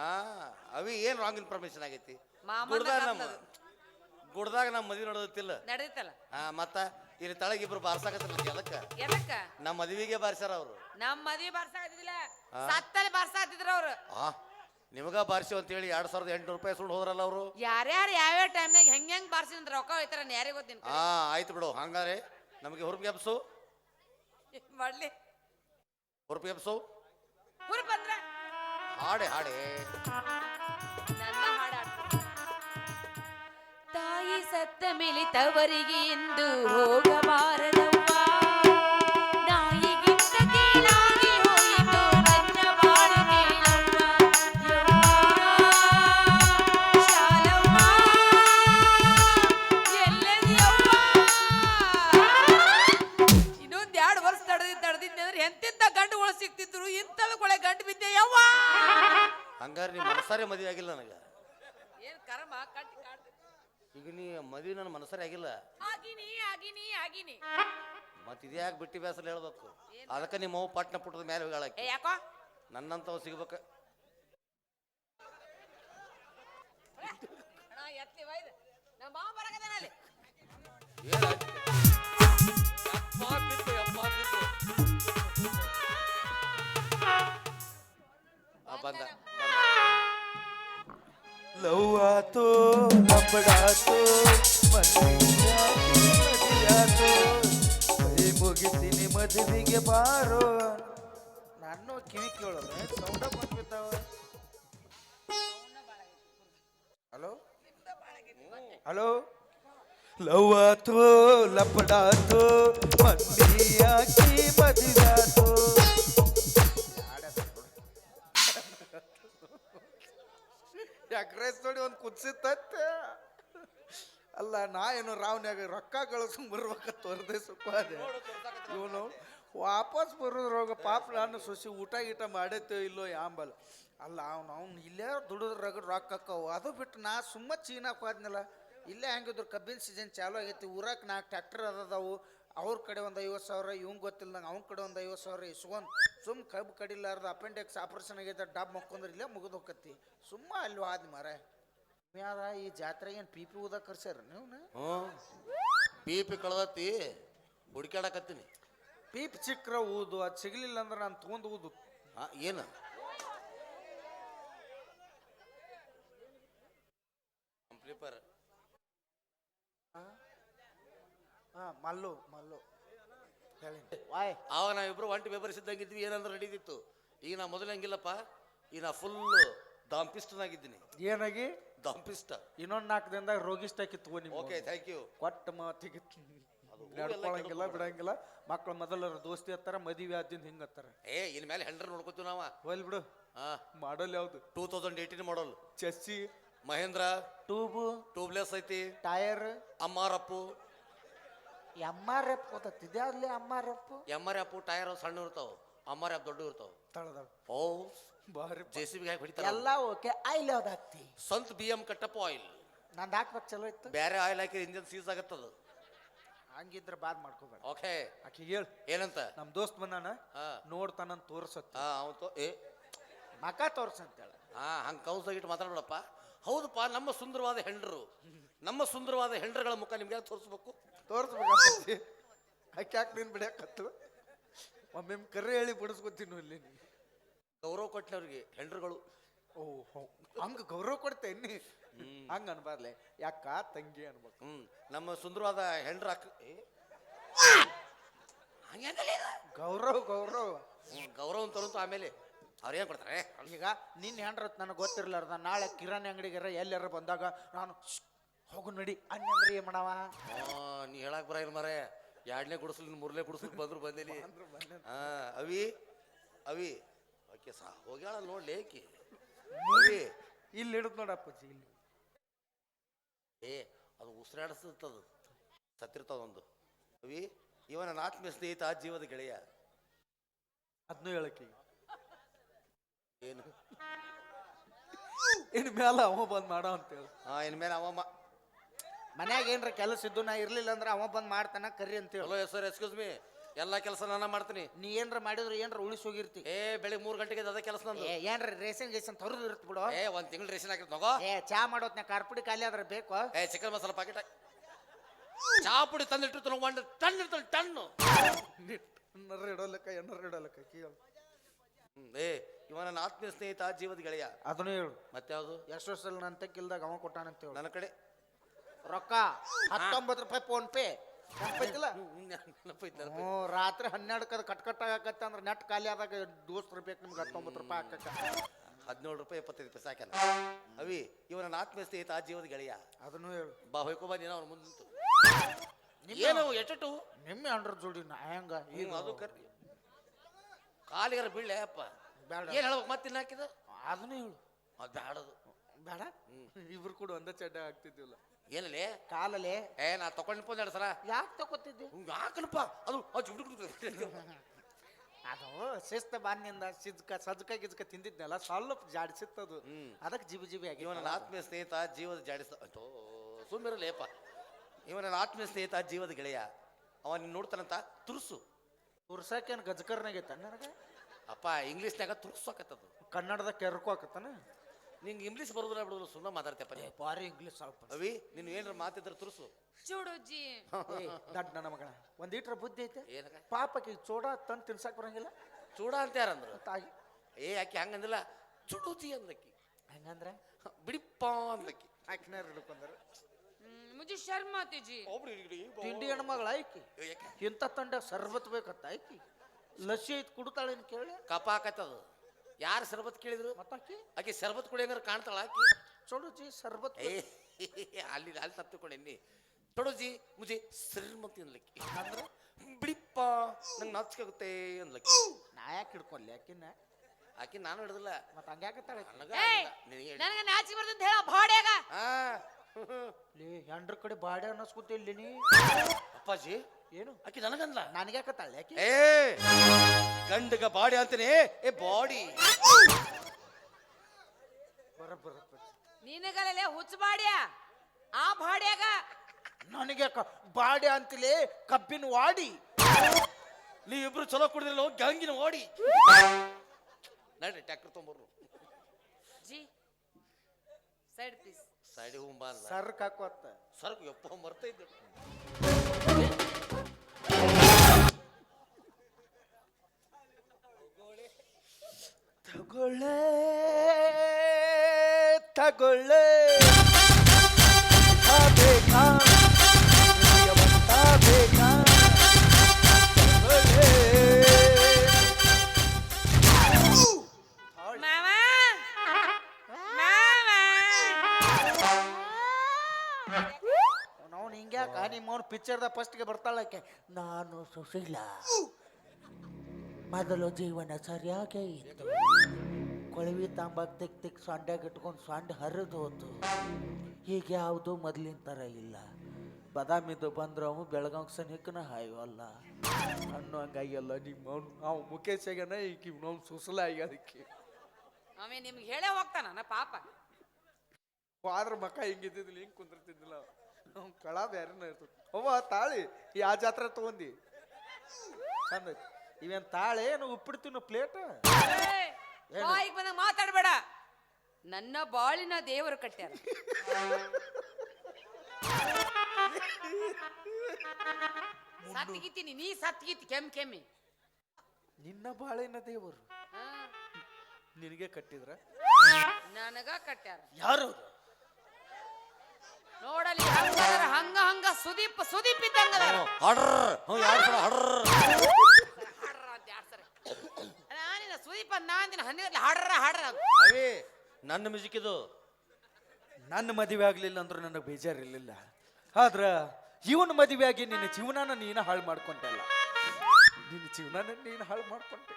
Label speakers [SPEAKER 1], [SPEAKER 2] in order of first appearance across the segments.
[SPEAKER 1] ಆ ಅವಿ ಏನ್ ರಾಂಗ್ ಇನ್ಫಾರ್ಮೇಶನ್ ಆಗೈತಿ? ಗುಡ್ದಾಗ ನಮ್ಮ. ಗುಡ್ದಾಗ ನಮ್ಮ ಮದ್ವಿ ನಡೆದಿಲ್ಲ
[SPEAKER 2] ನಡೆದಿತ್ತಲ್ಲ
[SPEAKER 1] ಹಾ ಮತ್ತ ಇಲ್ಲಿ ತಳಗ ಇಬ್ರು ಬಾರ್ಸಾಕತ್ತಿರ್ಲಿ ಅದಕ್ಕ
[SPEAKER 2] ಎದಕ್ಕ?
[SPEAKER 1] ನಮ್ಮ ಮದುವೆಗೆ ಬಾರಿಸ್ಯಾರ ಅವರು.
[SPEAKER 2] ನಮ್ಮ ಮದ್ವಿ ಬಾರ್ಸಾಕತ್ತಿದಿಲ್ಲ ಸತ್ತಲ್ಲಿ ಬಾರ್ಸಾಕತ್ತಿದ್ರ ಅವ್ರು.
[SPEAKER 1] ಆ ನಿಮಗ ಬಾರಿಸಿ ಅಂತೇಳಿ ಎರಡ್ ಸಾವಿರದ ಎಂಟುನೂರು ರೂಪಾಯಿ ಸುಳ್ಳು ಹೋದ್ರಲ್ಲ ಅವರು.
[SPEAKER 2] ಯಾರ್ಯಾರು ಯಾವ್ಯಾವ ಟೈಮ್ನಾಗ ಹೆಂಗ್ ಹೆಂಗ್ ಬಾರ್ಸಿದ್ರ ರೊಕ್ಕ ಹೋಯ್ತಾರ ಯಾರಿಗೆ ಗೊತ್ತಿನ
[SPEAKER 1] ಹಾ ಆಯ್ತು ಬಿಡು. ಹಂಗಾರೆ ನಮಗೆ ಹುರುಪಿ ಎಪ್ಸು
[SPEAKER 2] ಮಾಡ್ಲಿ.
[SPEAKER 1] ಹುರುಪಿ ಎಪ್ಸು
[SPEAKER 2] ಹುರ್ ಬಂದ್ರ
[SPEAKER 1] ಹಾಡೆ ಹಾಡೆ.
[SPEAKER 2] ತಾಯಿ ಸತ್ತ ಮೇಲೆ ತವರಿಗೆ ಎಂದು ಹೋಗಬಾರದವ್ವ
[SPEAKER 1] ಬಿಟ್ಟಿ ಹೇಳ್ಬೇಕು. ಅದಕ್ಕೆ ನಿಮ್ಮ ಅವ್ ಪಟ್ನ ಪುಟ್ಟದ ಮೇಲೆ
[SPEAKER 2] ಏ
[SPEAKER 1] ಹೇಳಕ್ಕೆ
[SPEAKER 2] ಯಾಕೋ?
[SPEAKER 1] ನನ್ನಂತವ್ ಸಿಗ್ಬೇಕ.
[SPEAKER 2] ಅಣ್ಣ ಎತ್ಲಿ ವೈದ್ ನಮ್ಮ ಮಾವ ಬರಕದಾನ ಅಲ್ಲಿ.
[SPEAKER 1] ಏನ್ ಆಯ್ತು? ಯಪ್ಪಾ ಬಿದ್ದು, ಯಪ್ಪಾ ಬಿದ್ದು. ಆ, ಬಂದ
[SPEAKER 3] ಲವ್ ಆತು ಲಂಬಡಾತು ಮದುವೆಯಾತು ಕೈ ಮುಗಿತೀನಿ ಮದುವೆಗೆ ಬಾರೋ. ನಾನು ಕಿವಿ ಕೇಳೋದು ಸೌಂಡ ಬಂದ್ಬಿದ್ದಾವ ಹಲೋ ಹಲೋ ಲವ್ ಆತು ಲಪಡಾತು ಮದುವೆಯಾಕಿ ಮದುವೆಯಾತು ಎಗ್ರೆಸ್ ನೋಡಿ ಒಂದು ಕುದಿಸಿತ್ತತ್ತೆ ಅಲ್ಲ, ನಾ ಏನು ರಾವ್ನ್ಯಾಗ ರೊಕ್ಕ ಗಳಿಸ್ಕೊಂಡ್ ಬರ್ಬೇಕಂತ ಸುಖ ಸುಖವಾದೆ ಇವನು ವಾಪಸ್ ಬರೋದ್ರಾಗ ಪಾಪ ನಾನು ಸೊಸಿ ಊಟ ಗೀಟ ಮಾಡೈತೋ ಇಲ್ಲೋ ಯಾಂಬಲ್. ಅಲ್ಲ, ಅವ್ನು ಅವ್ನು ಇಲ್ಲೇ ದುಡಿದ್ರಾಗ ರೊಕ್ಕ ಅಕ್ಕವು ಅದು ಬಿಟ್ಟು ನಾ ಸುಮ್ಮ ಚೀನಾ ಹೋದ್ನಲ್ಲ ಇಲ್ಲೇ ಹೆಂಗಿದ್ರು ಕಬ್ಬಿನ ಸೀಸನ್ ಚಾಲು ಆಗೈತಿ. ಊರಕ್ಕೆ ನಾಲ್ಕು ಟ್ರ್ಯಾಕ್ಟರ್ ಅದಾವು ಅವ್ರ ಕಡೆ ಒಂದು ಐವತ್ತು ಸಾವಿರ ಗೊತ್ತಿಲ್ಲ ಗೊತ್ತಿಲ್ಲದಂಗೆ ಅವ್ನ ಕಡೆ ಒಂದು ಐವತ್ತು ಸಾವಿರ ಇಸ್ಕೊಂಡು ಸುಮ್ ಕಬ್ಬು ಕಡಿಲಾರ್ದು ಅಪೆಂಡಿಕ್ಸ್ ಆಪ್ರೇಷನ್ ಆಗೈತೆ. ಡಬ್ ಮಕ್ಕೊಂದ್ರೆ ಇಲ್ಲೇ ಮುಗಿದು ಹೋಗತ್ತಿ ಸುಮ್ಮ ಅಲ್ಲಿ ಆದ್ ಮರ ಯಾರ ಈ ಜಾತ್ರೆಗೆ ಏನು ಪಿ ಪಿ ಊದ ಕರ್ಸ್ಯಾರ ನೀವು
[SPEAKER 1] ಪಿ ಪಿ ಕಳ್ದತ್ತಿ. ಹುಡುಕ್ಯಾಡಕತ್ತೀನಿ.
[SPEAKER 3] ಪೀಪ್ ಚಿಕ್ರ ಊದು ಅದು ಸಿಗ್ಲಿಲ್ಲ ಅಂದ್ರೆ ನಾನು ತೊಗೊಂಡು ಊದು.
[SPEAKER 1] ಆ, ಏನು? ಅಂಪ್ಲಿಫರ್
[SPEAKER 3] ಹಾಂ ಮಲ್ಲು ಮಲ್ಲು. ಹೇಳಿ. ವಾಯ್.
[SPEAKER 1] ಆವಾಗ ನಾವಿಬ್ರು ಒಂಟಿ ಬೆಬರಿಸಿದ್ದಂಗಿದ್ವಿ ಏನಂದ್ರೆ ನಡೀತಿತ್ತು ಈಗ ನಾ ಮೊದಲು ಹಂಗಿಲ್ಲಪ್ಪ ಈಗ ನಾ ಫುಲ್ ದಾಂಪಿಸ್ಟ್ನಾಗಿದ್ದೀನಿ.
[SPEAKER 3] ಏನಾಗಿ?
[SPEAKER 1] ದಾಂಪಿಸ್ಟ.
[SPEAKER 3] ಇನ್ನೊಂದು ನಾಲ್ಕು ದಿನದಾಗ ನೀವು
[SPEAKER 1] ಓಕೆ ಥ್ಯಾಂಕ್ ಯು
[SPEAKER 3] ಕೊಟ್ಟ ಮಾತಿಗೆ ನಡ್ಕೊಳಂಗಿಲ್ಲ ಬಿಡಂಗಿಲ್ಲ. ಮಕ್ಳು ಮೊದಲರ ದೋಸ್ತಿ ಹತ್ತಾರ ಮದುವೆ ಆದಿಂದ ಹಿಂಗ ಹತ್ತಾರ.
[SPEAKER 1] ಏ ಇನ್ ಮೇಲೆ ಹೆಂಡ್ರ ನೋಡ್ಕೊತೀವಿ ನಾವ?
[SPEAKER 3] ಹೋಲ್ ಬಿಡು.
[SPEAKER 1] ಹಾ.
[SPEAKER 3] ಮಾಡಲ್ ಯಾವ್ದು?
[SPEAKER 1] Two thousand eighteen model.
[SPEAKER 3] Chassis.
[SPEAKER 1] Mahindra.
[SPEAKER 3] Tube.
[SPEAKER 1] Tubeless ಐತಿ.
[SPEAKER 3] ಟೈರ್.
[SPEAKER 1] ಅಮ್ಮಾರಪ್ಪು.
[SPEAKER 3] ಎಂ ಆರ್ ಎಫ್ ಗೊತ್ತಿದೆ ಅಲ್ಲಿ M R F
[SPEAKER 1] M R Appu tyre ಸಣ್ಣ ಇರ್ತಾವ. ಅಮ್ಮಾರ್ ಎಫ್ ದೊಡ್ಡ ಇರ್ತಾವ.
[SPEAKER 3] ತಳದಳ
[SPEAKER 1] ಓ
[SPEAKER 3] ಬಾರಿ
[SPEAKER 1] ಜೆ ಸಿ ಬಿ ಹಾಕಿ ಹೊಡಿತಾರ
[SPEAKER 3] ಎಲ್ಲ ಓಕೆ ಆಯಿಲ್ ಯಾವ್ದು ಹಾಕ್ತಿ?
[SPEAKER 1] ಸ್ವಂತ ಬಿ ಎಂ ಕಟ್ಟಪ್ಪ ಆಯಿಲ್.
[SPEAKER 3] ನಂದು ಹಾಕ್ಬೇಕು ಚಲೋ ಇತ್ತು.
[SPEAKER 1] ಬೇರೆ ಆಯಿಲ್ ಹಾಕಿ ಇಂಜಿನ್ ಸೀಸ್ ಆಗತ್ತದ.
[SPEAKER 3] ಹಂಗಿದ್ರೆ ಬಾದ್ ಮಾಡ್ಕೋಬೇಡ.
[SPEAKER 1] ಓಕೆ
[SPEAKER 3] ಆಕಿ ಹೇಳ್.
[SPEAKER 1] ಏನಂತ?
[SPEAKER 3] ನಮ್ಮ ದೋಸ್ತ್ ಬಂದಾನ
[SPEAKER 1] ಹಾ.
[SPEAKER 3] ನೋಡ್ತಾನಂತ ತೋರ್ಸತ್ತ.
[SPEAKER 1] ಹಾ ಅವ್ನು ತೋ ಏ.
[SPEAKER 3] ಮಕ ತೋರ್ಸಂತೇಳ
[SPEAKER 1] ಹಾ ಹಂಗೆ ಕೌಸಾಗಿಟ್ಟು ಮಾತಾಡ್ಬೇಡಪ್ಪ. ಹೌದಪ್ಪ ನಮ್ಮ ಸುಂದರವಾದ ಹೆಂಡರು. ನಮ್ಮ ಸುಂದರವಾದ ಹೆಂಡ್ರಗಳ ಮುಖ ನಿಮ್ಗೆ ತೋರಿಸ್ಬೇಕು?
[SPEAKER 3] ತೋರಿಸ್ಬೇಕು ಆಕೆ ಯಾಕೆ ನೀನು ಬಿಡ್ಯಾಕತ್ತು? ಒಮ್ಮೆ ಕರೆ ಹೇಳಿ ಬಿಡಿಸ್ಕೊತೀನಿ ಇಲ್ಲಿ. ನೀ
[SPEAKER 1] ಗೌರವ ಕೊಟ್ಟಿನವ್ರಿಗೆ ಹೆಂಡ್ರುಗಳು.
[SPEAKER 3] ಓ ಹಂಗ ಗೌರವ ಕೊಡ್ತೇನಿ ಹಂಗ ಅನ್ಬಾರ್ಲೆ. ಯಾಕ? ತಂಗಿ ಅನ್ಬೇಕು.
[SPEAKER 1] ಹ್ಮ್ ನಮ್ಮ ಸುಂದರವಾದ ಹೆಂಡ್ರ
[SPEAKER 3] ಗೌರವ್ ಗೌರವ.
[SPEAKER 1] ಗೌರವ ತರಂತು ಆಮೇಲೆ ಅವ್ರೇನ್ ಕೊಡ್ತಾರೆ?
[SPEAKER 3] ಈಗ ನಿನ್ನ ಹೆಂಡ್ರ ನನಗೆ ಗೊತ್ತಿರ್ಲಾರ್ದ ನಾಳೆ ಕಿರಾಣಿ ಅಂಗಡಿಗಾರ ಎಲ್ಲಾರ ಬಂದಾಗ ನಾನು "ಶ್ಶ್, ಹೋಗು ನಡಿ ಅನ್ನಂದ್ರೆ ಏನ್ ಮಾಡವ?
[SPEAKER 1] ನೀ ಹೇಳಕ್ ಬರ ಇಲ್ಲ ಮರೆ ಎರಡನೇ ಗುಡಿಸ್ಲು ಮೂರನೇ ಗುಡಿಸ್ಲು ಬಂದ್ರು ಬಂದಿನಿ ಹಾ ಅವಿ ಅವಿ. ಓಕೆ ಸಾ ಹೋಗ್ಯಾಳ ನೋಡ್ಲಿ ಏಕಿ ಅವಿ
[SPEAKER 3] ಇಲ್ಲಿ ಹಿಡಿದ್ ನೋಡಪ್ಪ ಇಲ್ಲಿ.
[SPEAKER 1] ಏ ಅದು ಉಸಿರಾಡಿಸ್ತದ ಸತ್ತಿರ್ತದೊಂದು. ಕವಿ ಇವನ ಆತ್ಮೀಯ ಸ್ನೇಹಿತ ಜೀವದ ಗೆಳೆಯ.
[SPEAKER 3] ಅದನ್ನು ಹೇಳಕ್ಕೆ
[SPEAKER 1] ಏನು?
[SPEAKER 3] ಇನ್ ಮ್ಯಾಲ ಅವ ಬಂದ್ ಮಾಡ ಅಂತೇಳಿ.
[SPEAKER 1] ಹಾ ಇನ್ಮೇಲೆ ಅವ ಮ-
[SPEAKER 3] ಮನ್ಯಾಗ ಏನ್ರ ಕೆಲಸ ಇದ್ದು ನಾ ಇರ್ಲಿಲ್ಲ ಅಂದ್ರೆ ಅವ ಬಂದ್ ಮಾಡ್ತಾನ ಕರಿ ಅಂತೇಳಿ.
[SPEAKER 1] ಹಲೋ ಸರ್ ಎಕ್ಸ್ಕ್ಯೂಸ್ ಮೀ ಎಲ್ಲಾ ಕೆಲಸ ನಾನು ಮಾಡ್ತೀನಿ.
[SPEAKER 3] ನೀ ಏನ್ರ ಮಾಡಿದ್ರು ಏನ್ರ ಉಳಿಸಿ ಹೋಗಿರ್ತಿ.
[SPEAKER 1] ಏ ಬೆಳಿಗ್ಗೆ ಮೂರ್ ಗಂಟೆಗೆ ಅದ ಕೆಲಸ ನಂದು.
[SPEAKER 3] ಏ ಏನ್ರ ರೇಷನ್ ರೇಷನ್ ತರದು ಇರ್ತ ಬಿಡು.
[SPEAKER 1] ಏ ಒಂದ್ ತಿಂಗಳು ರೇಷನ್ ಹಾಕಿರ್ ತಗೋ
[SPEAKER 3] ಏ ಚಾ ಮಾಡೋತ್ನ ಕಾರ್ಪುಡಿ ಖಾಲಿ ಆದ್ರೆ ಬೇಕು.
[SPEAKER 1] ಏ ಚಿಕನ್ ಮಸಾಲ ಪಾಕೆಟ್ ಚಾ ಪುಡಿ ತಂದಿಟ್ಟಿರ್ತಾನೆ ಒಂದು ಟನ್ ಇರ್ತಾನೆ ಟನ್ನು
[SPEAKER 3] ಎಣ್ಣರ ಇಡೋಲಕ್ಕ ಎಣ್ಣರ ಇಡೋಲಕ್ಕ ಕೇಳು
[SPEAKER 1] ಹ್ಮ್, ಏ ಇವ ನನ್ನ ಆತ್ಮೀಯ ಸ್ನೇಹಿತ ಜೀವದ ಗೆಳೆಯ.
[SPEAKER 3] ಅದನ್ನು ಹೇಳು.
[SPEAKER 1] ಮತ್ತೆ ಯಾವುದು?
[SPEAKER 3] ಎಷ್ಟು ವರ್ಷದಲ್ಲಿ ನನ್ನ ತೆಕ್ಕಿಲ್ದಾಗ ಅವ ಕೊಟ್ಟಾನಂತ ಹೇಳು.
[SPEAKER 1] ನನ್ನ ಕಡೆ?
[SPEAKER 3] ರೊಕ್ಕ ಹತ್ತೊಂಬತ್ತು ರೂಪಾಯಿ ಫೋನ್ ಪೇ. ನೆನಪೈತಿಲ್ಲ. ಹ್ಞೂ ರಾತ್ರಿ ಹನ್ನೆರಡಕ್ಕೆ ಕಟ್ ಕಟ್ ಆಗತ್ತೆ ಅಂದ್ರೆ ನೆಟ್ ಖಾಲಿ ಆದಾಗ ದೋಸ್ತ್ ಬೇಕು ನಿಮ್ಗೆ ಹತ್ತೊಂಬತ್ತು ರೂಪಾಯಿ ಹಾಕಕ್ಕೆ.
[SPEAKER 1] ಹದಿನೇಳು ರೂಪಾಯಿ ಎಪ್ಪತ್ತೈದು ಪೈಸೆ ಹಾಕ್ಯಾನ ಅವಿ ಇವನ ಆತ್ಮೀಯ ಸ್ನೇಹಿತ ಜೀವದ ಗೆಳೆಯ?
[SPEAKER 3] ಅದನ್ನು ಹೇಳು.
[SPEAKER 1] ಬಾ ಹೊಯ್ಕೊ ಬಾ ನೀನು ಅವ್ನ ಮುಂದೆ ನಿಂತು. ಏನು ಎಟ್ಟು?
[SPEAKER 3] ನಿಮ್ಮೆ ಅಂಡ್ರ ಜೋಡಿ ನಾ ಹೆಂಗ? ಈಗ
[SPEAKER 1] ಅದು ಕರಿ ಕಾಲಿಗಾರ ಬೀಳ್ಲೆ ಅಪ್ಪ.
[SPEAKER 3] ಬೇಡ
[SPEAKER 1] ಏನ್ ಹೇಳ್ಬೇಕು ಮತ್ತೆ ಹಾಕಿದ
[SPEAKER 3] ಅದನ್ನು ಹೇಳು.
[SPEAKER 1] ಅದು ಬ್ಯಾಡದು.
[SPEAKER 3] ಬೇಡ ಇಬ್ರು ಕೂಡ ಒಂದೇ ಚಡ್ಡ ಆಗ್ತಿದ್ದಿಲ್ಲ.
[SPEAKER 1] ಏನಲ್ಲಿ
[SPEAKER 3] ಕಾಲಲ್ಲೇ?
[SPEAKER 1] ಏ ನಾ ತಗೊಂಡು ಪೋನ್ ಎರಡು ಸಲ.
[SPEAKER 3] ಯಾಕೆ ತಗೋತಿದ್ದೆ
[SPEAKER 1] ಯಾಕನಪ್ಪ? ಅದು ಅದು
[SPEAKER 3] ಅದು ಶಿಸ್ತ ಬಾನ್ಯಿಂದ ಸಿಜ್ಕ ಸಜ್ಕ ಗಿಜ್ಕ ತಿಂದಿದ್ನಲ್ಲ ಸ್ವಲ್ಪ ಜಾಡಿಸಿತ್ತದು. ಅದಕ್ಕೆ ಜಿಬಿ ಜಿಬಿ ಆಗಿ
[SPEAKER 1] ಇವನ ಆತ್ಮೀಯ ಸ್ನೇಹಿತ ಜೀವದ ಜಾಡಿಸ ಅಯ್ಯೋ ಸುಮ್ಮಿರಲೇಪ ಇವನ ಆತ್ಮೀಯ ಸ್ನೇಹಿತ ಜೀವದ ಗೆಳೆಯ. ಅವ ನಿನ್ನ ನೋಡ್ತಾನಂತ? ತುರ್ಸು.
[SPEAKER 3] ತುರ್ಸಕ್ಕೇನು ಗಜಕರ್ನಾಗೈತ ನನಗೆ?
[SPEAKER 1] ಅಪ್ಪ ಇಂಗ್ಲೀಷ್ನಾಗ ತುರ್ಸು ಹಾಕತ್ತದು
[SPEAKER 3] ಕನ್ನಡದ ಕೆರ್ಕು ಆಕತ್ತಾನ?
[SPEAKER 1] ನಿಂಗೆ ಇಂಗ್ಲೀಷ್ ಬರೋದಿಲ್ಲ ಬಿಡುದ್ರು ಸುಮ್ಮನೆ ಮಾತಾಡ್ತೇಪ್ಪ ನೀ
[SPEAKER 3] ಭಾರಿ ಇಂಗ್ಲೀಷ್ ಸ್ವಲ್ಪ.
[SPEAKER 1] ಅವಿ ನೀನು ಏನಾರ ಮಾತಿದ್ರೆ ತುರುಸು.
[SPEAKER 2] ಚುಡುಜಿ
[SPEAKER 3] ಏ, ದಡ್ಡ ನನ್ನ ಮಗಳ ಒಂದ್ ಈಟ್ರ ಬುದ್ಧಿ ಐತೆ?
[SPEAKER 1] ಏನಕ
[SPEAKER 3] ಪಾಪಕ್ಕೆ ಚೋಡ ತಂದು ತಿನ್ಸಕ್ ಬರಂಗಿಲ್ಲ?
[SPEAKER 1] ಚೂಡ ಅಂತ ಯಾರಂದ್ರು?
[SPEAKER 3] ತಾಯಿ.
[SPEAKER 1] ಏ ಆಕೆ ಹಂಗಂದಿಲ್ಲ. ಚುಡುತಿ ಅಂದಕ್ಕಿ
[SPEAKER 3] ಹೆಂಗಂದ್ರೆ?
[SPEAKER 1] ಬಿಡಿಪ್ಪ ಅಂದಕ್ಕಿ
[SPEAKER 3] ಆಕಿನಾರ ಹಿಡ್ಕೊಂಡ್ರ?
[SPEAKER 2] ಮುಜಿ ಶರ್ಮ ಆತಿ ಜಿ
[SPEAKER 3] ತಿಂಡಿ ಹೆಣ್ಮಗಳ ಐಕಿ ಇಂಥ ತಂಡ ಸರ್ಬತ್ ಬೇಕತ್ತ ಐಕಿ ಲಸಿ ಐತ್ ಕುಡ್ತಾಳೆ ಕೇಳಿ?
[SPEAKER 1] ಕಪ ಹಾಕತ್ತದು ಯಾರು ಶರಬತ್ ಕೇಳಿದ್ರು?
[SPEAKER 3] ಮತ್ತಾಕಿ?
[SPEAKER 1] ಆಕೆ ಶರಬತ್ ಕುಡಿಯಂಗಾರ ಕಾಣ್ತಾಳ ಆಕಿ.
[SPEAKER 3] ಚೋಡುಜಿ ಸರ್ಬತ್
[SPEAKER 1] ಏ ಅಲ್ಲಿ ಅಲ್ಲಿ ತಪ್ಪಿಕೊಂಡೇನಿ ತೊಡೋಜಿ ಮುಜಿ ಶ್ರೀಮತಿ ಅನ್ಲಕ್ಕಿ
[SPEAKER 3] ಅಂದ್ರೆ
[SPEAKER 1] ಬಿಡಿಪ್ಪ ನಂಗೆ ನಾಚಿಕಾಗುತ್ತೆ ಅನ್ಲಕ್ಕಿ
[SPEAKER 3] ನಾ ಯಾಕೆ ಹಿಡ್ಕೊಲ್ಲಿ ಯಾಕಿನ್ನ
[SPEAKER 1] ಆಕಿ ನಾನು ಹಿಡ್ದಿಲ್ಲ.
[SPEAKER 3] ಮತ್ತೆ ಹಂಗ್ಯಾಕತ್ತಾಳೆ
[SPEAKER 1] ನನಗ
[SPEAKER 2] ಏಯ್
[SPEAKER 1] ನಿನಗೆ.
[SPEAKER 2] ನನಗೆ ನಾಚಿಕೆ ಬರ್ತಂತ ಹೇಳ ಬಾಡ್ಯಾಗ.
[SPEAKER 3] ಲೇ ಹೆಂಡ್ರ ಕಡೆ ಬಾಡೆ ಅನ್ನಿಸ್ಕೊತಿಲ್ಲಿ ನೀ?
[SPEAKER 1] ಅಪ್ಪಾಜಿ.
[SPEAKER 3] ಏನು?
[SPEAKER 1] ಆಕಿ ನನಗಂದ್ಲ.
[SPEAKER 3] ನನಗ್ಯಾಕತ್ತಾಳೆ ಯಾಕೆ
[SPEAKER 1] ಏ ಗಂಡಗ ಬಾಡಿ ಅಂತಾನೆ. ಏ ಬಾಡಿ.
[SPEAKER 2] ನಿನಗಲ್ಲೇ ಹುಚ್ಚ ಬಾಡ್ಯ? ಆ ಬಾಡ್ಯಾಗ?
[SPEAKER 3] ನನಗೆ ಬಾಡೆ ಅಂತಲೇ ಕಬ್ಬಿನ ವಾಡಿ.
[SPEAKER 1] ನೀವಿಬ್ರು ಚಲೋ ಕುಡಿದಿಲ್ಲ ಗಂಗಿನ ಓಡಿ ನಡ್ರಿ ಟ್ಯಾಕ್ಟರ್ ತೊಂಬರ್ರು.
[SPEAKER 2] ಜಿ ಸೈಡ್ ಪ್ಲೀಸ್
[SPEAKER 1] ಸೈಡಿ ಹೂಂಬ ಅಲ್ಲ
[SPEAKER 3] ಸರ್ಕ್ ಹಾಕೋತ್ತ
[SPEAKER 1] ಸರ್ಕು ಎಪ್ಪ ಮರ್ತಾ ಇದ್ದೆ.
[SPEAKER 3] ತಗೊಳ್ಳೆ. ತಗೊಳ್ಳೆ. ಬೇಕಾ ಬೇಕಾ
[SPEAKER 2] ಮಾವ.
[SPEAKER 3] ನಾವು ಹಿಂಗ್ಯಾಕ ನಿಮ್ಮವ್ನ ಪಿಕ್ಚರ್ದ ಫಸ್ಟ್ಗೆ ಬರ್ತಾಳಕ್ಕೆ ನಾನು ಸುಶೀಲ. ಮೊದಲು ಜೀವನ ಸರಿಯಾಗೇ ಇತ್ತು. ಕೊಳವಿ ತಾಂಬಾಕ್ ತಿಕ್ ತಿಕ್ ಸೊಂಡ್ಯಾಗ ಇಟ್ಕೊಂಡು ಸೊಂಡೆ ಹರಿದು ಹೋತು. ಈಗ ಯಾವುದು ಮೊದ್ಲಿನ ಥರ ಇಲ್ಲ. ಬದಾಮಿದು ಬಂದ್ರವು ಬೆಳಗಾವ್ ಸನಿಕನ ಹಾಯವಲ್ಲ ಹಣ್ಣು ಹಂಗಾಗಿಲ್ಲ ನಿಮ್ಮ ನಾವು ಮುಖೇಶ್ ಆಗ್ಯಾನ ಈಗ ನಾವು ಸುಸಲ ಆಗ್ಯದಕ್ಕೆ
[SPEAKER 2] ಅವೇ ನಿಮ್ಗೆ ಹೇಳೇ ಹೋಗ್ತಾನ ನಾ ಪಾಪ.
[SPEAKER 3] ಆದ್ರ ಮಕ್ಕ ಹಿಂಗಿದ್ದಿದ್ಲಿ ಹಿಂಗ್ ಕುಂದಿರ್ತಿದ್ದಿಲ್ಲ ಅವ್ನ್ ಕಳ ಬೇರೆ ಇರ್ತದೆ ಅವ್ವ ತಾಳಿ ಯಾವ ಜಾತ್ರೆ ತಗೊಂಡಿ. ಚಂದ ಇವೇನ್ ತಾಳೆ ಏನು ಉಪ್ಪಿಡ್ತೀವಿ ಪ್ಲೇಟ್
[SPEAKER 2] ಬಾಯಿಗೆ ಬಂದಾಗ ಮಾತಾಡಬೇಡ. ನನ್ನ ಬಾಳಿನ ದೇವರು ಕಟ್ಟ್ಯಾರ. ಸತ್ಗಿತೀನಿ ನೀ ಸತ್ಗಿತಿ ಕೆಮ್ ಕೆಮ್ಮಿ.
[SPEAKER 3] ನಿನ್ನ ಬಾಳಿನ ದೇವರು.
[SPEAKER 2] ಹಾ,
[SPEAKER 3] ನಿನಗೆ ಕಟ್ಟಿದ್ರ?
[SPEAKER 2] ನನಗ ಕಟ್ಟ್ಯಾರ.
[SPEAKER 3] ಯಾರು?
[SPEAKER 2] ನೋಡಲಿ ಹಂಗ ಹಂಗ ಸುದೀಪ್ ಸುದೀಪ್ ಇದ್ದಂಗ
[SPEAKER 1] ಯಾರು? ಹಾಡ್ರ
[SPEAKER 2] ಅಂತ ಯಾರ್ ಸರಿ ನಾನಿನ ಸುದೀಪ್ ನಾ ನಾಂದಿನ ಹನ್ನೆರಡು ಹಾಡ್ರ ಹಾಡ್ರ.
[SPEAKER 1] ನನ್ನ ಮ್ಯೂಸಿಕ್ ಇದು.
[SPEAKER 3] ನನ್ನ ಮದುವೆ ಆಗ್ಲಿಲ್ಲ ಅಂದ್ರೆ ನನಗೆ ಬೇಜಾರಿರ್ಲಿಲ್ಲ. ಆದ್ರ ಇವನ್ ಮದುವೆ ಆಗಿ ನಿನ್ನ ಜೀವನಾನ ನೀನ ಹಾಳು ಮಾಡ್ಕೊಂಡೆಲ್ಲ ನಿನ್ನ ಜೀವನಾನ ನೀನು ಹಾಳು ಮಾಡ್ಕೊಂಡೆ.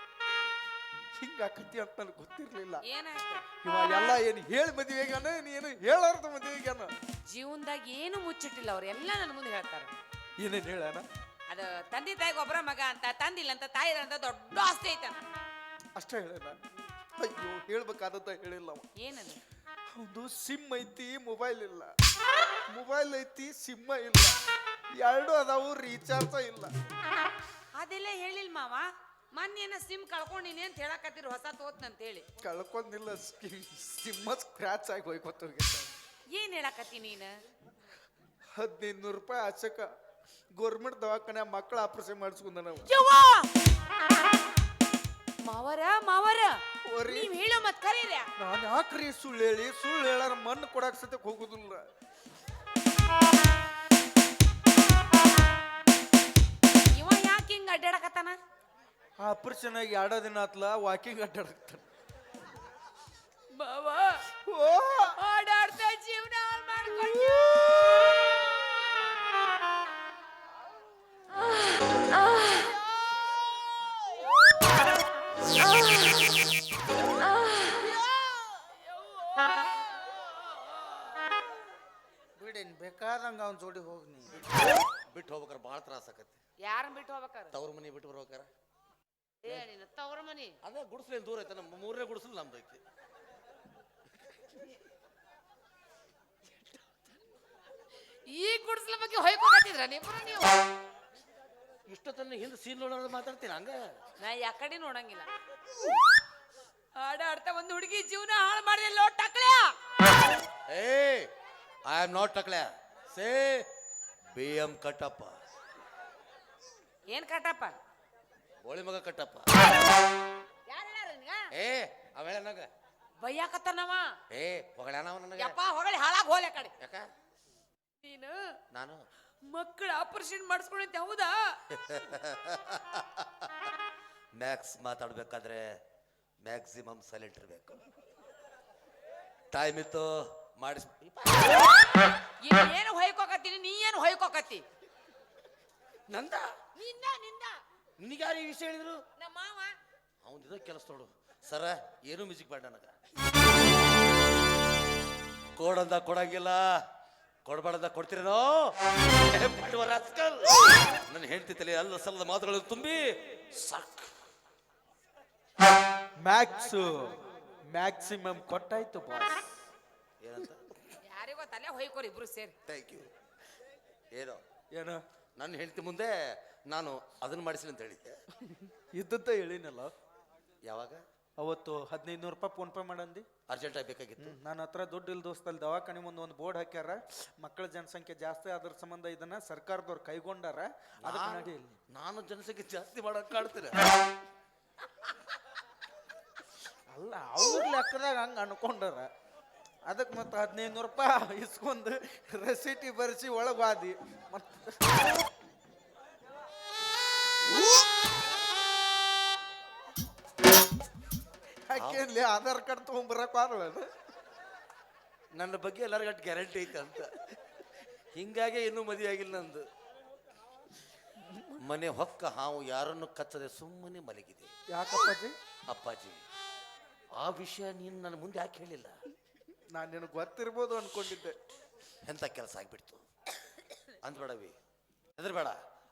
[SPEAKER 3] ಹಿಂಗಾಕತಿ ಅಂತ ನನಗೆ ಗೊತ್ತಿರ್ಲಿಲ್ಲ.
[SPEAKER 2] ಏನಾಯ್ತು?
[SPEAKER 3] ಇವ ಎಲ್ಲ ಏನು ಹೇಳಿ ಮದುವೆಗಾನ ನೀನು ಹೇಳಾರ್ದ ಮದುವೆಗಾನ
[SPEAKER 2] ಜೀವನದಾಗ ಏನು ಮುಚ್ಚಿಟ್ಟಿಲ್ಲ ಅವ್ರು ಎಲ್ಲ ನನ್ನ ಮುಂದೆ ಹೇಳ್ತಾರೆ.
[SPEAKER 3] ಏನೇನು ಹೇಳ
[SPEAKER 2] ಅದು ತಂದೆ ತಾಯಿಗೆ ಒಬ್ಬರ ಮಗ ಅಂತ ತಂದಿಲ್ಲ ಅಂತ ತಾಯಿ ಅಂತ ದೊಡ್ಡ ಆಸ್ತಿ ಐತ
[SPEAKER 3] ಅಷ್ಟೇ ಹೇಳಣ ಅಯ್ಯೋ ಹೇಳ್ಬೇಕಾದದ್ದ ಹೇಳಿಲ್ಲ ಅವ
[SPEAKER 2] ಏನದು?
[SPEAKER 3] ಒಂದು ಸಿಮ್ ಐತಿ ಮೊಬೈಲ್ ಇಲ್ಲ. ಮೊಬೈಲ್ ಐತಿ ಸಿಮ್ಮ ಇಲ್ಲ. ಎರಡು ಅದಾವು ರೀಚಾರ್ಜ ಇಲ್ಲ.
[SPEAKER 2] ಅದೆಲ್ಲ ಹೇಳಿಲ್ಲ ಮಾವ. ಮೊನ್ನೇನ ಸಿಮ್ ಕಳ್ಕೊಂಡಿನಿ ಅಂತ ಹೇಳಕತ್ತಿರು ಹೊಸ ತೋತ್ನಂತ ಹೇಳಿ
[SPEAKER 3] ಕಳ್ಕೊಂಡಿಲ್ಲ ಸಿಮ್ಮ ಸ್ಕ್ರಾಚ್ ಆಗಿ ಹೋಯ್ಕೊತ ಹೋಗಿದ್ದ
[SPEAKER 2] ಏನ್ ಹೇಳಕತ್ತಿ ನೀನು?
[SPEAKER 3] ಹದಿನೈದು ನೂರು ರೂಪಾಯಿ ಆಚಕ. ಗೌರ್ಮೆಂಟ್ ದವಾಖಾನೆ ಮಕ್ಕಳ ಆಪರೇಷನ್ ಮಾಡಿಸ್ಕೊಂಡ ನಾವು
[SPEAKER 2] ಯವ್ವಾ! ಮಾವರ ಮಾವರ.
[SPEAKER 3] ಓರಿ.
[SPEAKER 2] ನೀವ್ ಹೇಳೋ ಮತ್ ಕರೀರ್ಯಾ
[SPEAKER 3] ನಾನು ಯಾಕ್ರಿ ಸುಳ್ಳು ಹೇಳಿ? ಸುಳ್ಳು ಹೇಳಾರ ಮಣ್ಣು ಕೊಡಾಕ್ ಸತ್ಯಕ್ಕೆ ಹೋಗುದಿಲ್ಲ.
[SPEAKER 2] ಇವ ಯಾಕೆ ಹಿಂಗ ಅಡ್ಡಾಡಕತ್ತಾನ?
[SPEAKER 3] ಆಪರೇಷನ್ ಆಗಿ ಎರಡೋ ದಿನ ಆತ್ಲ ವಾಕಿಂಗ್ ಅಡ್ಡಾಡಕ್ತಾನ
[SPEAKER 2] ಬಾವ
[SPEAKER 3] ಅವ್ನ ಜೋಡಿ ಹೋಗಿ ನೀ.
[SPEAKER 1] ಬಿಟ್ಟು ಹೋಗ್ಬೇಕಾರ ಭಾಳ ತ್ರಾಸ ಆಕತಿ
[SPEAKER 2] ಯಾರನ್ನ ಬಿಟ್ಟು ಹೋಗ್ಬೇಕಾರ?
[SPEAKER 1] ತವ್ರ ಮನೆ ಬಿಟ್ಟು ಬರ್ಬೇಕಾರ
[SPEAKER 2] ಏ ನೀನು ತವ್ರ ಮನಿ.
[SPEAKER 1] ಅದ ಗುಡಿಸ್ಲೇನು ದೂರ ಐತೆ ನಮ್ಮ ಮೂರನೇ ಗುಡಿಸ್ಲು ನಮ್ದು ಐತಿ.
[SPEAKER 2] ಈ ಗುಡ್ಸಲ ಬಗ್ಗೆ ಹೊಯ್ಕೋಕತ್ತಿದ್ರ ನಿಮ್ರು ನೀವು?
[SPEAKER 1] ಇಷ್ಟೊತ್ತನ್ನ ಹಿಂದೆ ಸೀನ್ ನೋಡೋದು ಮಾತಾಡ್ತೀನಿ ಹಂಗ?
[SPEAKER 2] ನಾ ಯಾಕಡೆ ನೋಡಂಗಿಲ್ಲ. ಆಡಾಡ್ತಾ ಒಂದು ಹುಡುಗಿ ಜೀವನ ಹಾಳು ಮಾಡಿಲ್ಲ ಟಕ್ಳ್ಯಾ!
[SPEAKER 1] ಏ ಐ ಆಮ್ ನಾಟ್ ಟಕ್ಲೆ ಸೇ ಬಿ ಎಂ ಕಟ್ಟಪ್ಪ
[SPEAKER 2] ಏನ್ ಕಟ್ಟಪ್ಪ
[SPEAKER 1] ಬೋಳಿ ಮಗ ಕಟ್ಟಪ್ಪ
[SPEAKER 2] ಯಾರು ಹೇಳ್ಯಾರ ನಿನ್ಗ?
[SPEAKER 1] ಏ ಅವೇಳ ನನಗ.
[SPEAKER 2] ಬೈಯಾಕತ್ತಾನವ.
[SPEAKER 1] ಏ ಹೊಗಳಾನ ನನಗೆ.
[SPEAKER 2] ಯಪ್ಪ ಹೊಗಳಿ ಹಾಳಾಗ್ ಹೋಲೆ ಕಡೆ.
[SPEAKER 1] ಯಾಕ?
[SPEAKER 2] ನೀನು
[SPEAKER 1] ನಾನು?
[SPEAKER 2] ಮಕ್ಕಳ ಆಪರೇಷನ್ ಮಾಡಿಸ್ಕೊಂಡಂತೆ ಹೌದಾ?
[SPEAKER 1] ಮ್ಯಾಕ್ಸ್ ಮಾತಾಡ್ಬೇಕಾದ್ರೆ ಮ್ಯಾಕ್ಸಿಮಮ್ ಸೈಲೆಂಟ್ ಇರಬೇಕು. ಟೈಮ್ ಇತ್ತು ಮಾಡಿಸ್
[SPEAKER 2] ಏನು ಹೊಯ್ಕೋಕತ್ತಿ.
[SPEAKER 1] ನಂದ?
[SPEAKER 2] ನಿಂದ ನಿಂದ
[SPEAKER 1] ನಿನಗೆ ಯಾರು ಈ ವಿಷಯ ಹೇಳಿದ್ರು?
[SPEAKER 2] ನಮ್ಮ ಮಾವ.
[SPEAKER 1] ಅವನ ಇದಕ್ಕೆ ಕೆಲಸ ನೋಡು. ಸರ ಏನು ಮ್ಯೂಸಿಕ್ ಬೇಡ ನನಗ. ಕೊಡಂದ ಕೊಡಂಗಿಲ್ಲ. ಕೊಡಬಾರ್ದ ಕೊಡ್ತಿರೇನೋ? ನನ್ನ ಹೆಂಡತಿ ತಲೆ ಅಲ್ಲ ಸಲ್ಲದ ಮಾತುಗಳು ತುಂಬಿ ಸಾಕ್.
[SPEAKER 3] ಮ್ಯಾಕ್ಸ್ ಮ್ಯಾಕ್ಸಿಮಮ್ ಕೊಟ್ಟಾಯ್ತು ಬಾಸ್.
[SPEAKER 1] ಏನಂತ?
[SPEAKER 2] ಯಾರಿಗೋ ತಲೆ ಹೊಯ್ಕೋರಿ ಇಬ್ರು ಸೇರಿ.
[SPEAKER 1] Thank you. ಏನೋ?
[SPEAKER 3] ಏನು?
[SPEAKER 1] ನನ್ನ ಹೆಂಡತಿ ಮುಂದೆ ನಾನು ಅದನ್ನ ಮಾಡಿಸಿ ಅಂತ ಹೇಳಿದ್ದೆ.
[SPEAKER 3] ಇದ್ದಂತ ಹೇಳಿನಲ್ಲ?
[SPEAKER 1] ಯಾವಾಗ?
[SPEAKER 3] ಅವತ್ತು ಹದಿನೈದು ನೂರು ರೂಪಾಯಿ ಫೋನ್ ಪೇ ಮಾಡಂದಿ?
[SPEAKER 1] ಅರ್ಜೆಂಟ್ ಆಗಿ ಬೇಕಾಗಿತ್ತು.
[SPEAKER 3] ನನ್ನ ಹತ್ರ ದುಡ್ಡು ಇಲ್ಲ ದೋಸ್ತಲ್ಲಿ ದವಾಖಾನೆ ಮುಂದೆ ಒಂದು ಬೋರ್ಡ್ ಹಾಕ್ಯಾರ. ಮಕ್ಕಳ ಜನಸಂಖ್ಯೆ ಜಾಸ್ತಿ ಅದ್ರ ಸಂಬಂಧ ಇದನ್ನ ಸರ್ಕಾರದವ್ರು ಕೈಗೊಂಡಾರ. ಅದಕ್ಕೆ
[SPEAKER 1] ನಾನು- ನಾನು ಜನಸಂಖ್ಯೆ ಜಾಸ್ತಿ ಮಾಡಕ್ ಕಾಡ್ತೀರ
[SPEAKER 3] ಅಲ್ಲ ಅವ್ರ ಲೆಕ್ಕದಾಗ ಹಂಗೆ ಅನ್ಕೊಂಡಾರ. ಅದಕ್ಕೆ ಮತ್ತೆ ಹದಿನೈದು ನೂರು ರೂಪಾಯಿ ಇಸ್ಕೊಂಡು ರೆಸಿಟಿ ಬರೆಸಿ ಒಳಗೆ ಬಾದಿ ಮತ್ತೆ ಆಧಾರ್ ಕಾರ್ಡ್ ತೊಗೊಂಬರಕ್ಕೆ ಅದು.
[SPEAKER 1] ನನ್ನ ಬಗ್ಗೆ ಎಲ್ಲರಿಗೂ ಅಷ್ಟು ಗ್ಯಾರಂಟಿ ಐತೆ ಅಂತ. ಹಿಂಗಾಗೆ ಇನ್ನೂ ಮದುವೆ ಆಗಿಲ್ಲ ನಂದು. ಮನೆ ಹೊಕ್ಕ ಹಾವು ಯಾರನ್ನು ಕಚ್ಚದೆ ಸುಮ್ಮನೆ ಮಲಗಿದೆ.
[SPEAKER 3] ಯಾಕಪ್ಪಾಜಿ?
[SPEAKER 1] ಅಪ್ಪಾಜಿ ಆ ವಿಷಯ ನೀನು ನನ್ನ ಮುಂದೆ ಯಾಕೆ ಹೇಳಿಲ್ಲ?
[SPEAKER 3] ನಾನು ನಿನಗೆ ಗೊತ್ತಿರ್ಬೋದು ಅನ್ಕೊಂಡಿದ್ದೆ.
[SPEAKER 1] ಎಂಥ ಕೆಲಸ ಆಗ್ಬಿಡ್ತು? ಅಂದ್ಬೇಡವಿ. ಹೆದರ್ಬೇಡ.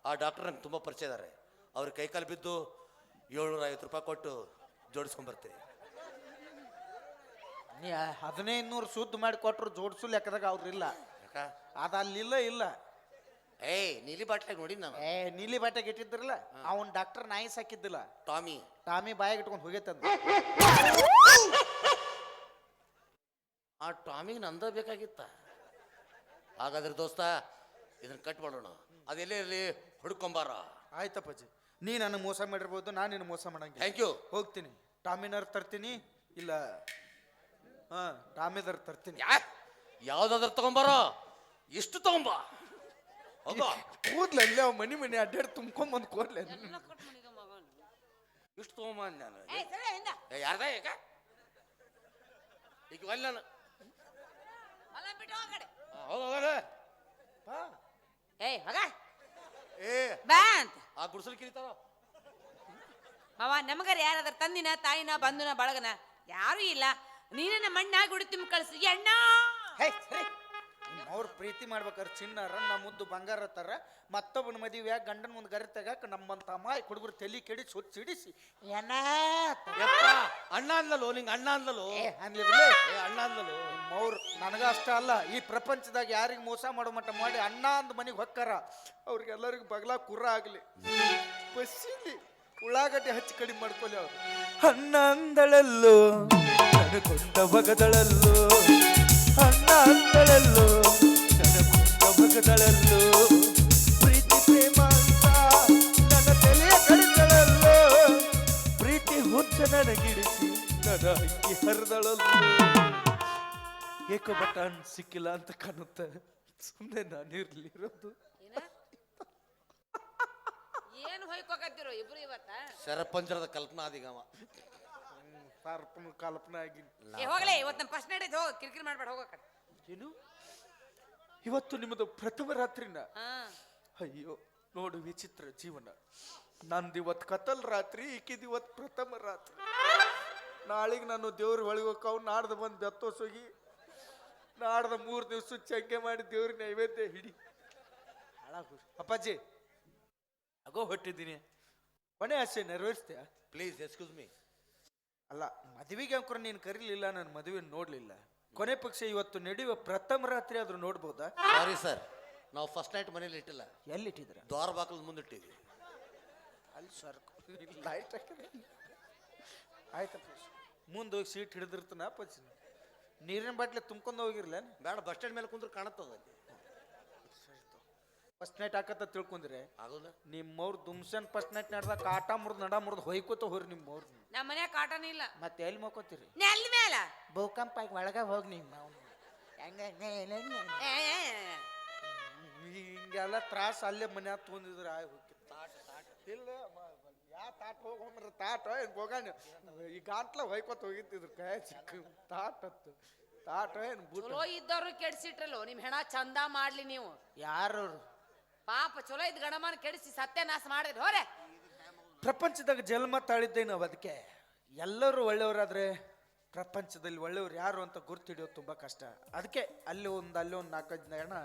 [SPEAKER 1] ಆ ಡಾಕ್ಟರ್ ನಂಗೆ ತುಂಬ ಪರಿಚಯ ಇದ್ದಾರೆ ಅವ್ರ ಕೈಕಾಲು ಬಿದ್ದು ಏಳ್ನೂರ ಐವತ್ತು ರೂಪಾಯಿ ಕೊಟ್ಟು ಜೋಡಿಸ್ಕೊಂಬರ್ತೀನಿ.
[SPEAKER 3] ನೀ ಹದಿನೈದು ನೂರು ಸುದ್ದಿ ಮಾಡಿ ಕೊಟ್ರು ಜೋಡಿಸು ಲೆಕ್ಕದಾಗ ಅವ್ರಿಲ್ಲ
[SPEAKER 1] ಇಲ್ಲ.
[SPEAKER 3] ಅದು ಅಲ್ಲಿಲ್ಲ ಇಲ್ಲ.
[SPEAKER 1] ಏಯ್ ನೀಲಿ ಬಾಟ್ಲಾಗ ನೋಡಿ ನಾನು.
[SPEAKER 3] ಏ ನೀಲಿ ಬಟ್ಟೆಗೆ ಇಟ್ಟಿದ್ರಲ್ಲ ಅವನ್ ಡಾಕ್ಟರ್ ನಾಯಿ ಸಾಕಿದ್ದಿಲ್ಲ.
[SPEAKER 1] ಟಾಮಿ.
[SPEAKER 3] ಟಾಮಿ ಬಾಯಿಗೆ ಇಟ್ಕೊಂಡು ಹೋಗೈತಂದ
[SPEAKER 1] ಆ ಟಾಮಿಗೆ ನಂದ ಬೇಕಾಗಿತ್ತ. ಹಾಗಾದ್ರೆ ದೋಸ್ತ ಇದನ್ನ ಕಟ್ ಮಾಡೋಣ. ಅದೆಲ್ಲೇ ಇರಲಿ? ಹುಡ್ಕೊಂಬಾರ.
[SPEAKER 3] ಆಯ್ತಪ್ಪಾಜಿ. ನೀ ನನಗೆ ಮೋಸ ಮಾಡಿರ್ಬೋದು ನಾನು ನಿನ್ನ ಮೋಸ ಮಾಡಂಗಿಲ್ಲ.
[SPEAKER 1] ಥ್ಯಾಂಕ್ ಯು
[SPEAKER 3] ಹೋಗ್ತೀನಿ. ಟಾಮಿನರ್ ತರ್ತೀನಿ ಇಲ್ಲ ಹಾ ಟಾಮಿದರ್ ತರ್ತೀನಿ.
[SPEAKER 1] ಯಾ ಯಾವ್ದಾದ್ರು ತಗೊಂಬಾರೋ. ಇಷ್ಟು ತಗೊಂಬ. ಹೋಗೋ.
[SPEAKER 3] ಕೂದ್ಲಲ್ಲೇ ಅವ್ ಮನಿ ಮನಿ ಅಡ್ಡಾಡಿ ತುಂಬ್ಕೊಂಬಂದು ಕೂದ್ಲೆ
[SPEAKER 1] ಇಷ್ಟು ತಗೊಂಬ ಅಂದ್ ನಾನು
[SPEAKER 2] ಹಿಂದ.
[SPEAKER 1] ಏ, ಯಾರ್ದ ಈಗ? ಈಗ ಒಲ್ಲ ನಾನು
[SPEAKER 2] ಅಲ್ಲ ಬಿಟ್ಟು ಹೋಗ್ ಕಡೆ
[SPEAKER 1] ಆ, ಹೋಗ್ ಹೋಗೋಣ
[SPEAKER 2] ಏಯ್ ಹೋಗ.
[SPEAKER 1] ಏ.
[SPEAKER 2] ಬಾ ಅಂತ.
[SPEAKER 1] ಆ ಗುಡ್ಸಲ್ ಕಿರಿತಾರ?
[SPEAKER 2] ಮಾವ ನಮಗರ ಯಾರಾದ್ರ ತಂದಿನ ತಾಯಿನ ಬಂಧುನ ಬಳಗನ ಯಾರು ಇಲ್ಲ. ನೀನ ಮಣ್ಣಾಗಿ ಗುಡಿ ತುಂಬ ಕಳ್ಸಿ ಅಣ್ಣ.
[SPEAKER 3] ಹೇ ಸರಿ. ಅವ್ರ ಪ್ರೀತಿ ಮಾಡ್ಬೇಕಾರೆ ಚಿನ್ನಾರ ನಮ್ಮ ಮುದ್ದು ಬಂಗಾರ ತರ ಮತ್ತೊಬ್ಬನ ಮದುವೆ ಗಂಡನ ಮುಂದೆ ಗರಿ ತೆಗಾಕ ನಮ್ಮಂತ ಅಮ್ಮಾಯಿ ಹುಡುಗರು ತಲೆ ಕೆಡಿ ಸುಚ್ಚಿಡಿಸಿ. ಹಿಡಿಸಿ ಏನ?
[SPEAKER 1] ಯಪ್ಪ ಅಣ್ಣ ಅಂದಲು ನಿಂಗೆ ಅಣ್ಣ ಅಂದಲು
[SPEAKER 3] ಏ ಅನ್ಲಿ ಬಿಡ್ಲಿ.
[SPEAKER 1] ಏ ಅಣ್ಣ ಅಂದಲು
[SPEAKER 3] ಅವ್ರು ನನಗ ಅಷ್ಟ ಅಲ್ಲ ಈ ಪ್ರಪಂಚದಾಗ ಯಾರಿಗೆ ಮೋಸ ಮಾಡೋ ಮಟ್ಟ ಮಾಡಿ ಅಣ್ಣ ಅಂದ ಮನೆಗೆ ಹೊಕ್ಕಾರ. ಅವ್ರಿಗೆಲ್ಲರಿಗೂ ಬಗಲ ಕುರ ಆಗಲಿ. ಬಸ್ಸಿಲಿ ಉಳ್ಳಾಗಡ್ಡೆ ಹಚ್ಚಿ ಕಡಿಮೆ ಮಾಡ್ಕೊಲಿ ಅವ್ರು. ಅಣ್ಣ ಅಂದಳಲ್ಲೋ ನಡ್ಕೊಂಡ ಬಗದಳಲ್ಲೋ ಅಣ್ಣ ಅಂದಳಲ್ಲೋ ನಡ್ಕೊಂಡ ಪ್ರೀತಿ ಪ್ರೇಮ ಅಂತ ನನ್ನ ತಲೆಯ ಪ್ರೀತಿ ಹುಚ್ಚ ನನಗಿಡಿಸಿ ನನ್ನ ಅಂಗಿ ಹರಿದಳಲ್ಲೋ ಏಕೋ ಬಟನ್ ಸಿಕ್ಕಿಲ್ಲ ಅಂತ ಕಾಣುತ್ತೆ. ಸುಮ್ಮನೆ ನಾನಿರ್ಲಿರೋದು.
[SPEAKER 2] ಏನ? ಏನು ಹೊಯ್ಕೋಕತ್ತಿರೋ ಇಬ್ರು ಇವತ್ತ?
[SPEAKER 1] ಶರಪಂಜರದ ಕಲ್ಪನಾ ಅದಿಗವ
[SPEAKER 3] ಪಾರ್ಪನ ಕಲ್ಪನೆ ಆಗಿ
[SPEAKER 2] ಏ ಹೋಗ್ಲೇ ಇವತ್ತು ನಮ್ಮ ಫಸ್ಟ್ ನಡೆದು ಹೋಗ ಕಿರಿಕಿರಿ ಮಾಡ್ಬೇಡ ಹೋಗಕ್ಕ
[SPEAKER 3] ಏನು? ಇವತ್ತು ನಿಮ್ಮದು ಪ್ರಥಮ ರಾತ್ರಿನ. ಅಯ್ಯೋ ನೋಡು ವಿಚಿತ್ರ ಜೀವನ. ನಂದು ಇವತ್ತು ಕತಲ್ ರಾತ್ರಿ ಈಕಿದ್ ಇವತ್ತು ಪ್ರಥಮ ರಾತ್ರಿ. ನಾಳೆಗೆ ನಾನು ದೇವ್ರ ಒಳಗೆ ಹೋಗ್ತಾವ್ ನಾಡ್ದು ಬಂದು ಬೆತ್ತೋಸೋಗಿ ನಾಡ್ದ ಮೂರು ದಿವಸ ಚಂಕೆ ಮಾಡಿ ದೇವ್ರ ನೈವೇದ್ಯ ಹಿಡಿ. ಹಾಳಾಗು. ಅಪ್ಪಾಜಿ ಆಗೋ ಹೊಟ್ಟಿದ್ದೀನಿ. ಕೊನೆ ಆಸೆ ನೆರವೇರಿಸ್ತೀಯ?
[SPEAKER 1] ಪ್ಲೀಸ್ ಎಕ್ಸ್ಕ್ಯೂಸ್ ಮೀ
[SPEAKER 3] ಅಲ್ಲ ಮದುವೆಗೆ ಅಂಕರು ನೀನು ಕರೀಲಿಲ್ಲ ನಾನು ಮದುವೆ ನೋಡ್ಲಿಲ್ಲ. ಕೊನೆ ಪಕ್ಷ ಇವತ್ತು ನಡೆಯುವ ಪ್ರಥಮ ರಾತ್ರಿ ಆದ್ರೂ ನೋಡ್ಬೋದಾ?
[SPEAKER 1] ಸಾರಿ ಸರ್ ನಾವು ಫಸ್ಟ್ ನೈಟ್ ಮನೇಲಿ ಇಟ್ಟಿಲ್ಲ.
[SPEAKER 3] ಎಲ್ಲಿ ಎಲ್ಲಿಟ್ಟಿದ್ರ
[SPEAKER 1] ದ್ವಾರ ಬಾಕಲ್ ಮುಂದಿಟ್ಟಿದ್ವಿ
[SPEAKER 3] ಅಲ್ಲಿ ಸರ್ ಲೈಟ್ ಆಯ್ತಪ್ಪ ಮುಂದೆ ಹೋಗಿ ಸೀಟ್ ಹಿಡಿದಿರ್ತನ ಪಚ್ಚ ನೀರಿನ ಬಾಟ್ಲಿ ತುಂಬ್ಕೊಂಡು ಹೋಗಿರ್ಲ
[SPEAKER 1] ಬೇಡ ಬಸ್ ಸ್ಟ್ಯಾಂಡ್ ಮೇಲೆ ಕುಂದ್ರೆ ಕಾಣತ್ತದ ಅಲ್ಲಿ.
[SPEAKER 3] ಫಸ್ಟ್ ನೈಟ್ ಹಾಕತ್ತ ತಿಳ್ಕೊಂಡ್ರೆ
[SPEAKER 1] ಆಗೋಲ್ಲ
[SPEAKER 3] ನಿಮ್ಮವ್ರು ದುಮ್ಸನ್ ಫಸ್ಟ್ ನೈಟ್ ನಡೆದ ಕಾಟ ಮುರ್ದು ನಡ ಮುರಿದು ಹೊಯ್ಕೋತ ಹೋರಿ ನಿಮ್ಮವ್ರು.
[SPEAKER 2] ನಮ್ಮ ಮನ್ಯಾಗ ಕಾಟನ ಇಲ್ಲ.
[SPEAKER 3] ಮತ್ತೆ ಎಲ್ಲಿ ಮಕ್ಕೋತೀರಿ
[SPEAKER 2] ನೆಲ್ ಮೇಲ
[SPEAKER 3] ಭೂಕಂಪ ಆಗಿ ಒಳಗ ಹೋಗಿ ನಿಮ್ಮ. ಹಿಂಗೆಲ್ಲ ತ್ರಾಸ ಅಲ್ಲೇ ಮನ್ಯಾಗ ತೊಂದಿದ್ರ ಆಗಿ ಹೋಗಿ ತಾಟ ತಾಟ ಇಲ್ಲ ಯಾ ತಾಟ ಹೋಗ್ರ ತಾಟ ಏನು ಹೋಗಾಣ. ಈ ಗಾಂಟ್ಲ ಹೊಯ್ಕೋತ ಹೋಗಿತ್ತಿದ್ರು ಕೈ ಚಿಕ್ಕ ತಾಟ ಹತ್ತು. ತಾಟ ಏನು
[SPEAKER 2] ಚಲೋ ಇದ್ದವ್ರು ಕೆಡ್ಸಿಟ್ರಲ್ಲೋ ನಿಮ್ ಹೆಣ ಚಂದ ಮಾಡ್ಲಿ ನೀವು.
[SPEAKER 3] ಯಾರು
[SPEAKER 2] ಪಾಪ ಚಲೋ ಇದ್ ಗಣಮನ ಕೆಡಿಸಿ ಸತ್ಯನಾಶ ಮಾಡಿದ್ರಿ. ಹೋರೆ.
[SPEAKER 3] ಪ್ರಪಂಚದಾಗ ಜನ್ಮ ತಾಳಿದ್ದೆ ನಾವು ಅದಕ್ಕೆ. ಎಲ್ಲರೂ ಒಳ್ಳೆಯವರಾದ್ರೆ ಪ್ರಪಂಚದಲ್ಲಿ ಒಳ್ಳೆಯವ್ರು ಯಾರು ಅಂತ ಗುರ್ತು ಹಿಡಿಯೋದು ತುಂಬ ಕಷ್ಟ. ಅದಕ್ಕೆ ಅಲ್ಲಿ ಒಂದು ಅಲ್ಲಿ ಒಂದು ನಾಲ್ಕೈದು ಜನ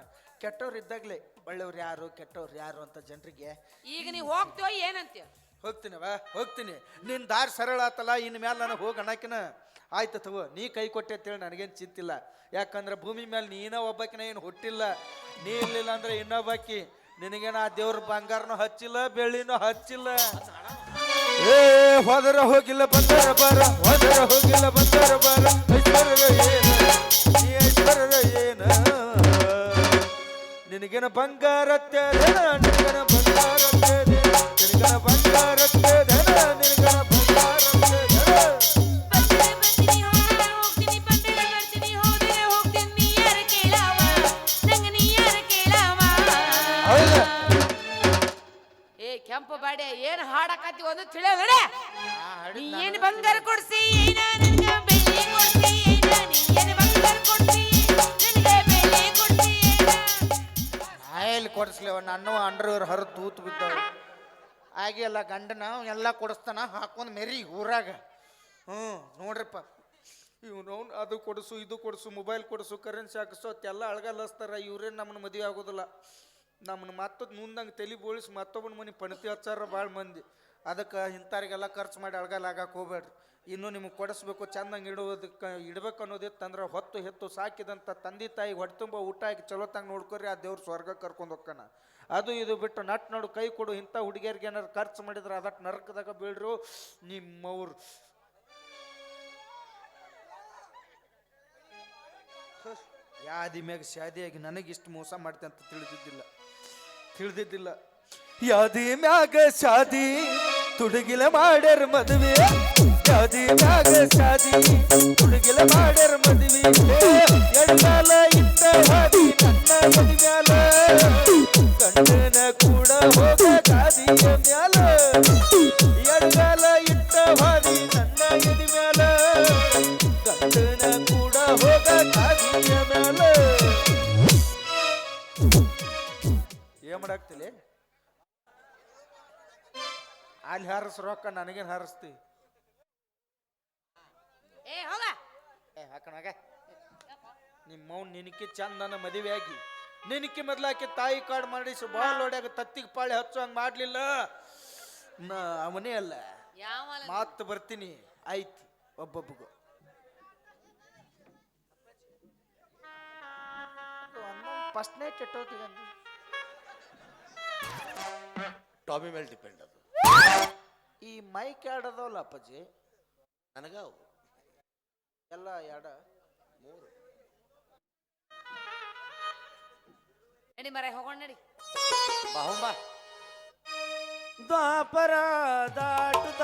[SPEAKER 3] ಕೆಟ್ಟವ್ರು ಇದ್ದಾಗಲೇ ಒಳ್ಳೆಯವ್ರು ಯಾರು ಕೆಟ್ಟವ್ರು ಯಾರು ಅಂತ ಜನರಿಗೆ
[SPEAKER 2] ಈಗ ನೀವು ಹೋಗ್ತೀವೋ ಏನಂತೀಯ?
[SPEAKER 3] ಹೋಗ್ತೀನವ ಹೋಗ್ತೀನಿ. ನಿನ್ನ ದಾರಿ ಸರಳ ಆತಲ್ಲ ಇನ್ನು ಮೇಲೆ ನಾನು ಹೋಗಿ ಅಣಕಿನ. ಆಯ್ತು ತಗೋ ನೀ ಕೈ ಕೊಟ್ಟೆ ಅಂತೇಳಿ ನನಗೇನು ಚಿಂತಿಲ್ಲ. ಯಾಕಂದ್ರೆ ಭೂಮಿ ಮೇಲೆ ನೀನ ಒಬ್ಬಾಕಿನ ಏನು ಹುಟ್ಟಿಲ್ಲ. ನೀ ಇರ್ಲಿಲ್ಲ ಅಂದ್ರೆ ಇನ್ನೊಬ್ಬಾಕಿ ನಿನಗೇನ ಆ ದೇವ್ರ ಬಂಗಾರನು ಹಚ್ಚಿಲ್ಲ, ಬೆಳ್ಳಿನ ಹಚ್ಚಿಲ್ಲ? ಏ, ಹೋದರ ಹೋಗಿಲ್ಲ, ಬಂದರ ಬಾರ, ಹೋದರ ಹೋಗಿಲ್ಲ, ಬಂದರ ಬಾರ, ಐಶ್ವರ್ಯ ಏನ? ನೀ ಐಶ್ವರ್ಯ ಏನ? ನಿನಗೇನ ಬಂಗಾರ ನಿನಗನ ಬಂಗಾರ ನಿನಗೇನ ಧನ ನಿನಗನ
[SPEAKER 2] ಹಾಡಕತ್ತಿ ಒಂದು ತಿಳಿಯ ನಡೆ ನೀ ಏನು ಬಂಗಾರ ಕೊಡ್ಸಿ ಏನ ನನ್ಗ ಬೆಳ್ಳಿ ಕೊಡ್ಸಿ ಏನ ನೀ ಏನ್ ಬಂಗಾರ ಕೊಡ್ಸಿ ನನ್ಗ ಬೆಳ್ಳಿ ಕೊಡ್ಸಿ ಏನ?
[SPEAKER 3] ಎಲ್ಲಿ ಕೊಡಿಸ್ಲಿವ ನನ್ನ ಅಂಡರ್ವೇರ್ ಹರಿದು ತೂತು ಬಿದ್ದಾವ ಆಗಿ ಎಲ್ಲ ಗಂಡನ ಎಲ್ಲ ಕೊಡಿಸ್ತಾನ ಹಾಕೊಂಡು ಮೆರಿ ಊರಾಗ. ಹ್ಞೂ ನೋಡ್ರಿಪ್ಪ. ಅವ್ನು ಅದು ಕೊಡಿಸು ಇದು ಕೊಡಿಸು ಮೊಬೈಲ್ ಕೊಡಿಸು ಕರೆನ್ಸಿ ಹಾಕಿಸು ಅತ್ತೆಲ್ಲ ಅಳಗಲ್ಲಸ್ತಾರ ಇವ್ರೇನು ನಮ್ಮನ್ನ ಮದುವೆ ಆಗೋದಿಲ್ಲ. ನಮ್ಮನ್ನ ಮತ್ತೊಂದು ಮುಂದಂಗೆ ತಲೆ ಬೋಳಿಸಿ ಮತ್ತೊಬ್ಬನ ಮನೆ ಪಣತಿ ಹಚ್ಚಾರ ಭಾಳ ಮಂದಿ. ಅದಕ್ಕೆ ಇಂಥವ್ರಿಗೆಲ್ಲ ಖರ್ಚು ಮಾಡಿ ಅಳಗಲ್ಲ ಆಗಕ್ಕೆ ಹೋಗ್ಬೇಡ್ರಿ. ಇನ್ನೂ ನಿಮಗೆ ಕೊಡಿಸ್ಬೇಕು, ಚಂದಂಗೆ ಇಡುವುದಕ್ಕೆ, ಇಡ್ಬೇಕು ಅನ್ನೋದಿತ್ತಂದ್ರೆ ಹೊತ್ತು ಹೆತ್ತು ಸಾಕಿದಂಥ ತಂದೆ ತಾಯಿ ಹೊಟ್ಟೆ ತುಂಬ ಊಟ ಹಾಕಿ ಚಲೋ ನೋಡ್ಕೊರಿ, ಆ ದೇವ್ರ ಸ್ವರ್ಗ ಕರ್ಕೊಂಡು ಹೋಗ್ಕಣ ಅದು ಇದು ಬಿಟ್ಟು ನಟ್ ನೋಡು ಕೈ ಕೊಡು, ಇಂಥ ಹುಡುಗಿಯರಿಗೆ ಏನಾರು ಖರ್ಚು ಮಾಡಿದ್ರೆ ಅದಕ್ಕೆ ನರಕದಾಗ ಬೀಳ್ರು, ನಿಮ್ಮವ್ರು. ಯಾದಿ ಮ್ಯಾಗ ಶಾದಿಯಾಗಿ ನನಗಿಷ್ಟು ಮೋಸ ಮಾಡ್ತೆ ಅಂತ ತಿಳಿದಿದ್ದಿಲ್ಲ. ತಿಳಿದಿದ್ದಿಲ್ಲ. ಯಾದಿ ಮ್ಯಾಗ ಶಾದಿ, ತುಡುಗಿಲ ಮಾಡ್ಯಾರ ಮದುವೆ. ಯಾದಿ ಮ್ಯಾಗ ಶಾದಿ, ತುಡುಗಿಲ ಮಾಡ್ಯಾರ ಮದುವೆ. ಎಡಗಾಲ ಇಟ್ಟ ಹಾದಿ. ಅಲ್ಲಿ ರೊಕ್ಕ ನನಗೇನು ಹಾರಿಸ್ತಿ?
[SPEAKER 2] ಏ ಹೋಗ.
[SPEAKER 3] ಏ ಹಾಕಣಾಗ ನಿಮ್ಮ ಮೌನ್ ನಿನಕ್ಕೆ ಚಂದನ ಮದುವೆ ಆಗಿ ನಿನಕಿ ಮೊದ್ಲಾಕಿ ತಾಯಿ ಕಾಡು ಮಾಡಿ ಬಾಲ್ ಹೊಡ್ಯಾಗ ತತ್ತಿಗೆ ಪಾಳಿ ಹಚ್ಚೋ ಹಂಗೆ ಮಾಡಲಿಲ್ಲ. ನಾ ಅವನೇ ಅಲ್ಲ.
[SPEAKER 2] ಯಾವ
[SPEAKER 3] ಮಾತು ಬರ್ತೀನಿ. ಆಯ್ತು ಒಬ್ಬೊಬ್ಬಗೂ ಫಸ್ಟ್ ನೈಟ್ ಎಟ್ಟೋತಿಗೆ
[SPEAKER 1] ಟಾಮಿ ಮೇಲೆ ಡಿಪೆಂಡ್ ಅದು.
[SPEAKER 3] ಈ ಮೈಕ್ ಯಾಡದವಲ್ಲ ಅಪ್ಪಾಜಿ?
[SPEAKER 4] ನನಗ ಅವು
[SPEAKER 3] ಎಲ್ಲ ಯಾಡ
[SPEAKER 2] ನಡಿ ಮರ ಹೋಗೋಣ ನಡಿ.
[SPEAKER 4] ಬಾ
[SPEAKER 1] ದಾಪರ ದಾಟುತ್ತ